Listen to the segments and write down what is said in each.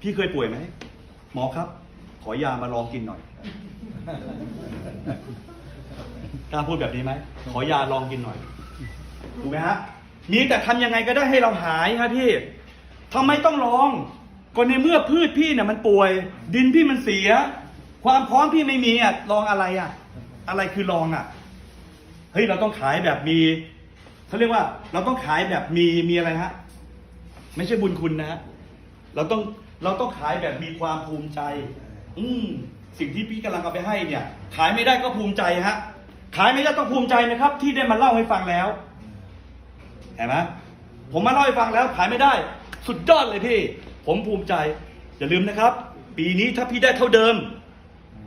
พี่เคยป่วยไหมหมอครับ ขอยามาลองกินหน่อยกล้าพูดแบบนี้ไหมขอยาลองกินหน่อยถูกไหมฮะมีแต่ทำยังไงก็ได้ให้เราหายครับพี่ทำไมต้องลองก็ในเมื่อพืชพี่เนี่ยมันป่วย ดินพี่มันเสีย ความพร้อมพี่ไม่มีอะลองอะไรอะ อะไรคือลองอะเฮ้ยเราต้องขายแบบมีเขาเรียกว่า เราต้องขายแบบมีมีอะไรฮะ ไม่ใช่บุญคุณนะฮะ เราต้องเราต้องขายแบบมีความภูมิใจ อืมสิ่งที่พี่กำลังเอาไปให้เนี่ย ขายไม่ได้ก็ภูมิใจฮะ ขายไม่ได้ต้องภูมิใจนะครับ ที่ได้มาเล่าให้ฟังแล้วเห็นไหมผมมาเล่าให้ฟังแล้วขายไม่ได้ สุดยอดเลยพี่ ผมภูมิใจ อย่าลืมนะครับ ปีนี้ถ้าพี่ได้เท่าเดิม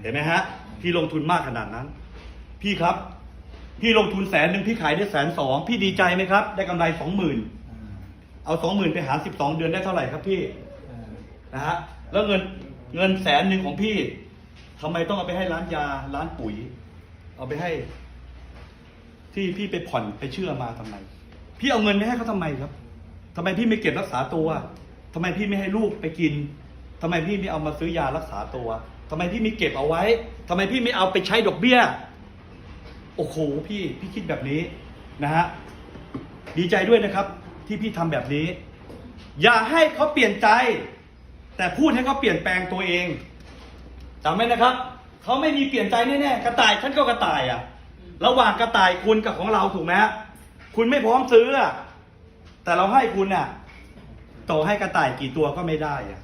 เห็นไหมฮะ พี่ลงทุนมากขนาดนั้น พี่ครับ พี่ลงทุนแสนหนึ่งพี่ขายได้แสนสองพี่ดีใจไหมครับ ได้กำไรสองหมื่นเอาสองหมื่นไปหารสิบสองเดือนได้เท่าไหร่ครับพี่ นะฮะแล้วเงินเงินแสนหนึ่งของพี่ทำไมต้องเอาไปให้ร้านยาร้านปุ๋ย เอาไปให้ ที่พี่ไปผ่อนไปเชื่อมาทำไม พี่เอาเงินไปให้เขาทำไมครับทำไมพี่ไม่เก็บรักษาตัวทำไมพี่ไม่ให้ลูกไปกินทำไมพี่ไม่เอามาซื้อยารักษาตัวทำไมพี่ไม่เก็บเอาไว้ทำไมพี่ไม่เอาไปใช้ดอกเบี้ยโอ้โหพี่พี่คิดแบบนี้นะฮะดีใจด้วยนะครับ ที่พี่ทำแบบนี้ อย่าให้เขาเปลี่ยนใจ แต่พูดให้เขาเปลี่ยนแปลงตัวเองจำไว้นะครับเขาไม่มีเปลี่ยนใจแน่ๆกระต่ายฉันก็กระต่ายอะ ระหว่างกระต่ายคุณกับของเราถูกไหมคุณไม่พร้อมซื้ออะแต่เราให้คุณอะต่อให้กระต่ายกี่ตัวก็ไม่ได้อะ